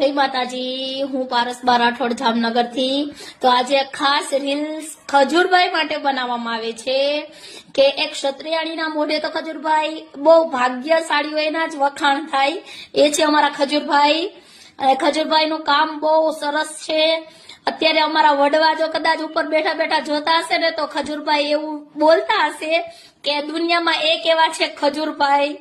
જય માતાજી, હું પારસબા રાઠોડ જામનગરથી. તો આજે ખાસ રીલ્સ ખજૂરભાઈ માટે બનાવવામાં આવે છે કે એક ક્ષત્રિયાણીના મોઢે તો ખજૂરભાઈ બહુ ભાગ્યશાળી હોય એના જ વખાણ થાય. એ છે અમારા ખજૂરભાઈ. અને ખજૂરભાઈનું કામ બહુ સરસ છે. અત્યારે અમારા વડવા જો કદાચ ઉપર બેઠા બેઠા જોતા હશે ને તો ખજૂરભાઈ એવું બોલતા હશે કે દુનિયામાં એક એવા છે ખજૂરભાઈ?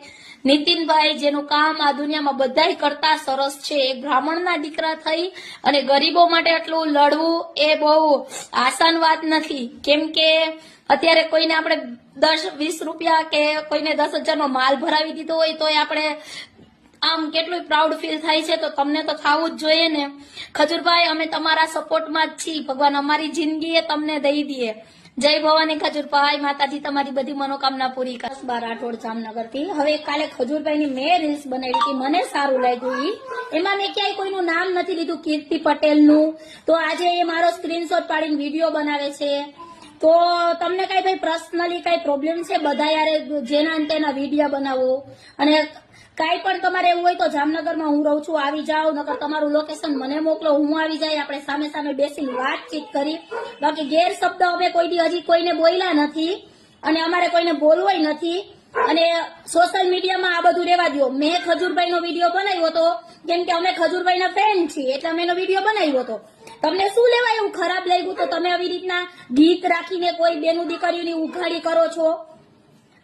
નીતિનભાઈ, જેનું કામ આ દુનિયામાં બધાય કરતા સરસ છે. એ બ્રાહ્મણના દીકરા થઈ અને ગરીબો માટે એટલું લડવું એ બહુ આસાન વાત નથી. કેમ કે અત્યારે કોઈને આપણે દસ, વીસ રૂપિયા કે કોઈને દસ હજારનો માલ ભરાવી દીધો હોય તોય આપણે આમ કેટલું પ્રાઉડ ફીલ થાય છે તો તમને તો થવું જ જોઈએ ને. ખજૂરભાઈ, અમે તમારા સપોર્ટમાં જ છીએ. ભગવાન અમારી જિંદગી તમને દઈ દઈએ. જય ભવાની ખજુરભાઈ માતાજી, તમારી બધી મનોકામના પૂરી કરશ બાર રાઠોડ જામનગરથી. હવે કાલે ખજૂરભાઈની મેં રીલ્સ બનાવી હતી. મને સારું લાગ્યું ઈ. એમાં મેં ક્યાંય કોઈનું નામ નથી લીધું. કીર્તિ પટેલનું. તો આજે એ મારો સ્ક્રીનશોટ પાડીને વીડિયો બનાવે છે. તો તમને કઈ ભાઈ પર્સનલી કઈ પ્રોબ્લેમ છે? બધા યારે જેના ને તેના વીડિયો બનાવો. અને કાંઈ પણ તમારે એવું હોય તો જામનગરમાં હું રહું છું, આવી જાઓ, નકર તમારું લોકેશન મને મોકલો, હું આવી જાય, આપણે સામે સામે બેસીને વાતચીત કરી. બાકી ગેરશબ્દ અમે કોઈ દી હજી કોઈને બોલ્યા નથી અને અમારે કોઈને બોલવાય નથી. અને સોશિયલ મીડિયામાં આ બધું રેવા દો મેં ખજૂરભાઈનો વીડિયો બનાવ્યો હતો, કેમ કે અમે ખજૂરભાઈના ફેન છીએ, એટલે અમે એનો વીડિયો બનાવ્યો હતો. તમને શું લેવા એવું ખરાબ લાગ્યું? તો તમે આવી રીતના ગીત રાખીને કોઈ બેનું દીકરીઓની ઉઘાડી કરો છો?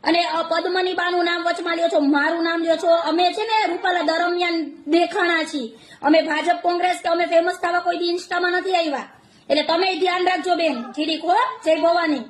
અને પદ્મની બાનું નામ વચમાં લ્યો છો, મારું નામ લ્યો છો. અમે છે ને રૂપાલા દરમિયાન દેખાણા છીએ. અમે ભાજપ કોંગ્રેસ કે અમે ફેમસ થવા કોઈ દી ઇન્સ્ટામાં નથી આવ્યા. એટલે તમે ધ્યાન રાખજો બેન જીરીક હો, જય ભવાની.